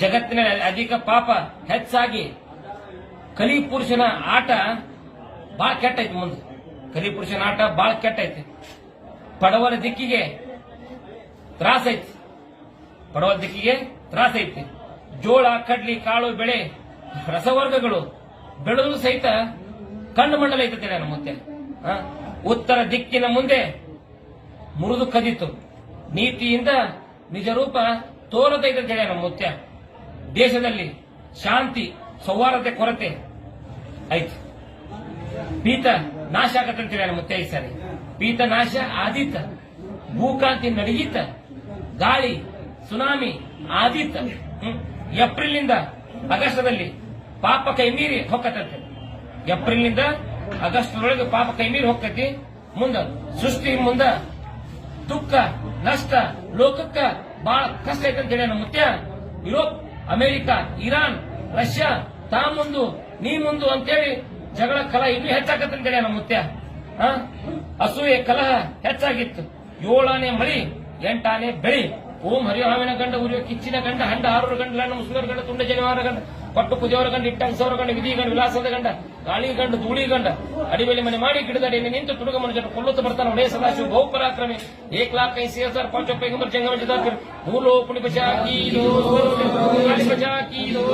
ಜಗತ್ತಿನಲ್ಲಿ ಅಧಿಕ ಪಾಪ ಹೆಚ್ಚಾಗಿ ಕಲಿ ಪುರುಷನ ಆಟ ಬಹಳ ಕೆಟ್ಟೈತಿ ಮುಂದೆ. ಕಲಿ ಪುರುಷನ ಆಟ ಬಹಳ ಕೆಟ್ಟೈತಿ. ಪಡವರ ದಿಕ್ಕಿಗೆ ತ್ರಾಸ ಐತಿ ಪಡವರ ದಿಕ್ಕಿಗೆ ತ್ರಾಸ ಐತಿ ಜೋಳ, ಕಡ್ಲಿ, ಕಾಳು, ಬೆಳೆ, ರಸವರ್ಗಗಳು ಬೆಳೆದು ಸಹಿತ ಕಣ್ಣು ಮಂಡಲ ಐತಂತೇಳಿ ನಮ್ಮ ಮುಂದೆ? ಉತ್ತರ ದಿಕ್ಕಿನ ಮುಂದೆ ಮುರಿದು ಕದಿತು. ನೀತಿಯಿಂದ ನಿಜ ರೂಪ ತೋರದೈತ ನಮ್ಮ ಮುತ್ಯ. ದೇಶದಲ್ಲಿ ಶಾಂತಿ, ಸೌಹಾರ್ದತೆ, ಕೊರತೆ ಆಯ್ತು ಪೀತ ನಾಶ ಆಗತ್ತಂತೇಳಿ ಮತ್ತೆ ಈ ಸಾರಿ. ಪೀತ ನಾಶ ಆದೀತ ಭೂಕಾಂತಿ ನಡಗೀತ ಗಾಳಿ, ಸುನಾಮಿ ಆದೀತ. ಏಪ್ರಿಲ್ನಿಂದ ಆಗಸ್ಟದಲ್ಲಿ ಪಾಪ ಕೈ ಮೀರಿ ಹೊಕ್ಕತ್ತಂತೆ ಏಪ್ರಿಲ್ನಿಂದ ಆಗಸ್ಟ್ರೊಳಗೆ ಪಾಪ ಕೈ ಮೀರಿ ಹೋಗ್ತೈತಿ ಮುಂದ ಸೃಷ್ಟಿ, ಮುಂದ ದುಃಖ, ನಷ್ಟ, ಲೋಕಕ್ಕ ಬಹಳ ಕಷ್ಟ ಐತೆ ಅಂತ ಹೇಳಿ ಮುತ್ಯ ಯುರೋಪ್ ಅಮೆರಿಕ, ಇರಾನ್, ರಷ್ಯಾ, ತಾ ಮುಂದು, ನೀ ಮುಂದು ಅಂತೇಳಿ ಜಗಳ ಕಲಹ ಇನ್ನೂ ಹೆಚ್ಚಾಗತ್ತೆ ಕಡೆ ನಮ್ಮ ಮುತ್ಯ? ಅಸೂಯೆ ಕಲಹ ಹೆಚ್ಚಾಗಿತ್ತು. ಏಳಾನೆ ಮಳಿ, ಎಂಟಾನೇ ಬೆಳಿ. ಓಂ ಹರಿಹಾವಿನ ಗಂಡ ಉರಿಯ ಕಿಚ್ಚಿನ ಗಂಡ, ಹಂಡ ಆರೂರ ಗಂಡ ಮುಸುಗರ ಗಂಡ, ತುಂಡ, ಜನಿವಾರ ಗಂಡ, ಪಟ್ಟು ಕುಜೋರ ಗಂಡ ಇಟ್ಟಂಸವರ ಗಂಡ, ವಿಧಿ ಗಂಡ, ವಿಲಾಸದ ಗಂಡ, ಗಾಳಿ ಗಂಡ, ಧೂಳಿ ಗಂಡ, ಅಡಿಬೇಲಿ ಮನೆ ಮಾಡಿ ಗಿಡದಡಿ ನಿಂತು ತುಡುಗ ಮನುಷ್ಯರು ಕೊಲ್ಲುತ್ತ ಬರ್ತಾನೆ. ಒಡೆಯ ಸದಾಶಿವ ಬಹು ಪರಾಕ್ರಮಿ ಏಕ್ ಲಾಖ ಐಸಿ ಹಜಾರ್ ಪಾಂಚ ಪೈಗಂಬರ್ ಜಂಗಮ ಜದಾಕರ್ ಮೂರು ಲೋ ಪುಣಿ ಬಚಾ ಕೀ ದೋ ಕಾಲಿ ಬಚಾ ಕೀ ದೋ